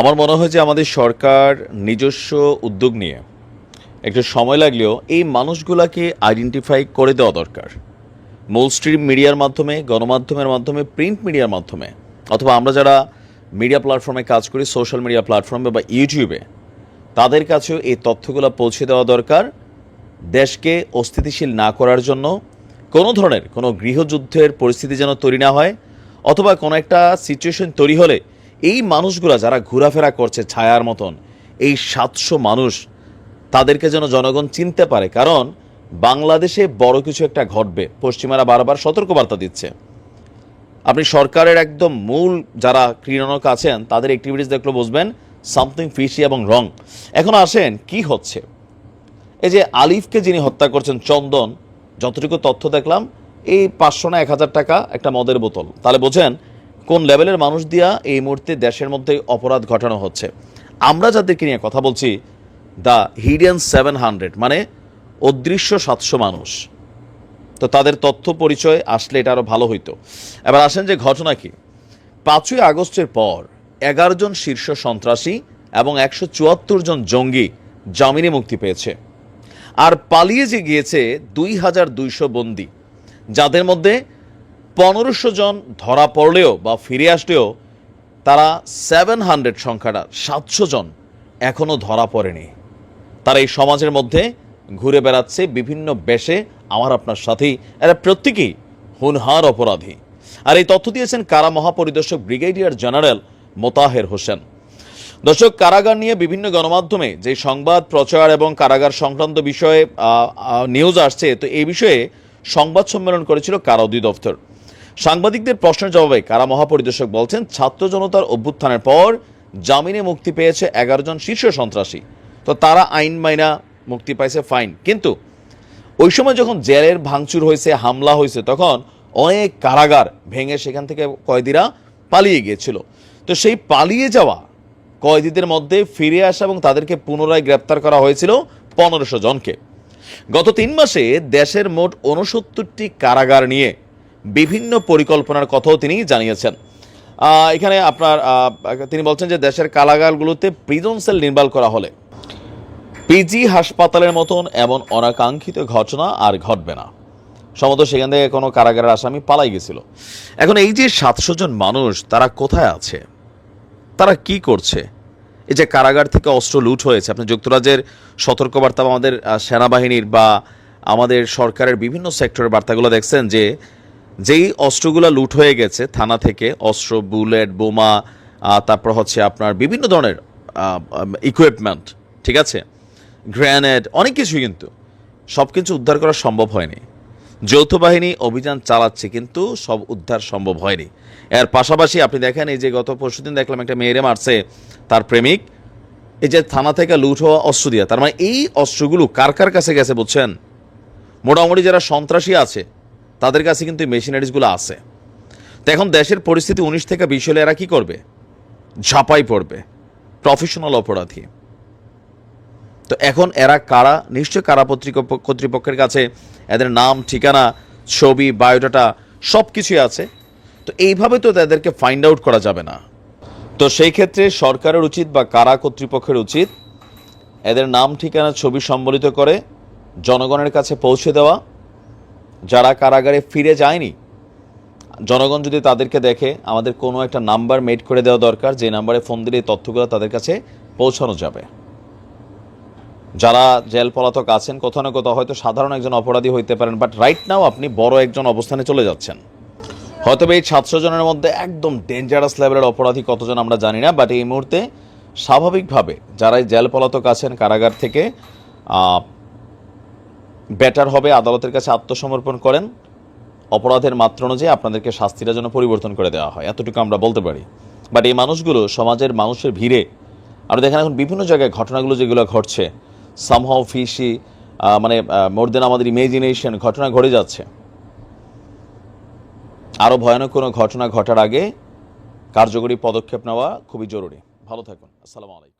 আমার মনে হয় যে আমাদের সরকার নিজস্ব উদ্যোগ নিয়ে একটু সময় লাগলেও এই মানুষগুলাকে আইডেন্টিফাই করে দেওয়া দরকার। মূল স্ট্রিম মিডিয়ার মাধ্যমে, গণমাধ্যমের মাধ্যমে প্রিন্ট মিডিয়ার মাধ্যমে, অথবা আমরা যারা মিডিয়া প্ল্যাটফর্মে কাজ করি সোশ্যাল মিডিয়া প্ল্যাটফর্মে বা ইউটিউবে তাদের কাছেও এই তথ্যগুলো পৌঁছে দেওয়া দরকার দেশকে অস্থিতিশীল না করার জন্য। কোনো ধরনের কোনো গৃহযুদ্ধের পরিস্থিতি যেন তৈরি না হয়, অথবা কোনো একটা সিচুয়েশন তৈরি হলে এই মানুষগুলা যারা ঘোরাফেরা করছে ছায়ার মতন, এই সাতশো মানুষ, তাদেরকে যেন জনগণ চিনতে পারে। কারণ বাংলাদেশে বড় কিছু একটা ঘটবে। পশ্চিমারা বারবার সতর্কবার্তা দিচ্ছে। আপনি সরকারের একদম মূল যারা ক্রীড়নক আছেন, তাদের অ্যাক্টিভিটিস দেখলে বুঝবেন সামথিং ফিশি এবং রং এখন আসেন, কি হচ্ছে? এই যে আলিফকে যিনি হত্যা করছেন, চন্দন, যতটুকু তথ্য দেখলাম, এই পাঁচশো না এক হাজার টাকা একটা মদের বোতল। তাহলে বোঝেন কোন লেভেলের মানুষ দিয়া এই মুহূর্তে দেশের মধ্যে অপরাধ ঘটানো হচ্ছে? আমরা যাদেরকে নিয়ে কথা বলছি দ্য হিডিয়ান সেভেন হান্ড্রেড মানে অদৃশ্য সাতশো মানুষ। তো তাদের তথ্য পরিচয় আসলে এটা আরও ভালো হইতো। এবার আসেন যে ঘটনা কি। পাঁচই আগস্টের পর এগারো জন শীর্ষ সন্ত্রাসী এবং একশো চুয়াত্তর জন জঙ্গি জামিনে মুক্তি পেয়েছে। আর পালিয়ে যে গিয়েছে দুই হাজার দুইশো বন্দি, যাদের মধ্যে পনেরোশো জন ধরা পড়লেও বা ফিরে আসলেও তারা সেভেন হান্ড্রেড সংখ্যাটা সাতশো জন এখনও ধরা পড়েনি। তারা এই সমাজের মধ্যে ঘুরে বেড়াচ্ছে বিভিন্ন বেশে। আমার আপনার সাথেই এরা প্রত্যেকেই হুনহার অপরাধী। আর এই তথ্য দিয়েছেন কারা মহাপরিদর্শক ব্রিগেডিয়ার জেনারেল মোতাহের হোসেন। দর্শক, কারাগার নিয়ে বিভিন্ন গণমাধ্যমে যে সংবাদ, প্রচার এবং কারাগার সংক্রান্ত বিষয়ে নিউজ আসছে, তো এই বিষয়ে সংবাদ সম্মেলন করেছিল কারা অধিদপ্তর। সাংবাদিকদের প্রশ্নের জবাবে কারা মহাপরিদর্শক বলছেন, ছাত্র জনতার অভ্যুত্থানের পর জামিনে মুক্তি পেয়েছে এগারো জন শীর্ষ সন্ত্রাসী। তো তারা আইন মাইনা মুক্তি পাইছে, ফাইন। কিন্তু ওই সময় যখন জেলের ভাঙচুর হয়েছে, হামলা হয়েছে, তখন অনেক কারাগার ভেঙে সেখান থেকে কয়েদিরা পালিয়ে গিয়েছিল। তো সেই পালিয়ে যাওয়া কয়েদিদের মধ্যে ফিরে আসা এবং তাদেরকে পুনরায় গ্রেপ্তার করা হয়েছিল পনেরোশো জনকে। গত তিন মাসে দেশের মোট উনসত্তরটি কারাগার নিয়ে বিভিন্ন পরিকল্পনার কথাও তিনি জানিয়েছেন। এখানে আপনার তিনি বলছেন যে দেশের কারাগারগুলোতে প্রিজন সেল নির্মাণ করা হলে পিজি হাসপাতালের মতন এমন অনাকাঙ্ক্ষিত ঘটনা আর ঘটবে না। সম্ভবত সেখান থেকে কোনো কারাগারের আসামি পালাই গেছিল। এখন এই যে সাতশো জন মানুষ, তারা কোথায় আছে? তারা কি করছে? এই যে কারাগার থেকে অস্ত্র লুট হয়েছে, আপনি যুক্তরাজ্যের সতর্কবার্তা আমাদের সেনাবাহিনীর বা আমাদের সরকারের বিভিন্ন সেক্টরের বার্তাগুলো দেখছেন যে যেই অস্ত্রগুলো লুট হয়ে গেছে থানা থেকে, অস্ত্র, বুলেট, বোমা তারপর হচ্ছে আপনার বিভিন্ন ধরনের ইকুইপমেন্ট ঠিক আছে? গ্রেনেড অনেক কিছু কিন্তু। সব কিছু উদ্ধার করা সম্ভব হয়নি। যৌথ বাহিনী অভিযান চালাচ্ছে কিন্তু সব উদ্ধার সম্ভব হয়নি। এর পাশাপাশি আপনি দেখেন, এই যে গত পরশুদিন দেখলাম একটা মেয়েরে মারছে তার প্রেমিক। এই যে থানা থেকে লুট হওয়া অস্ত্র দিয়া, তার মানে এই অস্ত্রগুলো কার কার কাছে গেছে বুঝছেন? মোটামুটি যারা সন্ত্রাসী আছে তাদের কাছে কিন্তু এই মেশিনারিজগুলো আছে। তো এখন দেশের পরিস্থিতি উনিশ থেকে বিশ হলে এরা কি করবে? ঝাঁপাই পড়বে। প্রফেশনাল অপরাধী। তো এখন এরা কারা? নিশ্চয় কারা কর্তৃপক্ষের কাছে এদের নাম, ঠিকানা, ছবি, বায়োডাটা সব কিছুই আছে। তো এইভাবে তো তাদেরকে ফাইন্ড আউট করা যাবে না। তো সেই ক্ষেত্রে সরকারের উচিত বা কারা কর্তৃপক্ষের উচিত এদের নাম, ঠিকানা, ছবি সম্বলিত করে জনগণের কাছে পৌঁছে দেওয়া। যারা কারাগারে ফিরে যায়নি, জনগণ যদি তাদেরকে দেখে, আমাদের কোনো একটা নাম্বার মেড করে দেওয়া দরকার, যে নাম্বারে ফোন দিলে তথ্যগুলো তাদের কাছে পৌঁছানো যাবে। যারা জেল পলাতক আছেন, কোথাও না কোথাও হয়তো সাধারণ একজন অপরাধী হইতে পারেন বাট রাইট নাও আপনি বড় একজন অবস্থানে চলে যাচ্ছেন। হয়তো এই সাতশো জনের মধ্যে একদম ডেঞ্জারাস লেভেলের অপরাধী কতজন আমরা জানি না বাট এই মুহূর্তে স্বাভাবিকভাবে যারা জেল পলাতক আছেন, কারাগার থেকে বেটার হবে, আদালতের কাছে আত্মসমর্পণ করেন। অপরাধের মাত্রা অনুযায়ী আপনাদেরকে শাস্তিটা যেন পরিবর্তন করে দেওয়া হয়। এতটুকু আমরা বলতে পারি। বাট এই মানুষগুলো সমাজের মানুষের ভিড়ে আমরা দেখেন এখন বিভিন্ন জায়গায় ঘটনাগুলো যেগুলো ঘটছে সামহাও ফিসি মানে মোর দেন আমাদের ইমেজিনেশন ঘটনা ঘটে যাচ্ছে। আরও ভয়ানক কোনো ঘটনা ঘটার আগে কার্যকরী পদক্ষেপ নেওয়া খুবই জরুরি। ভালো থাকুন। আসসালামু আলাইকুম।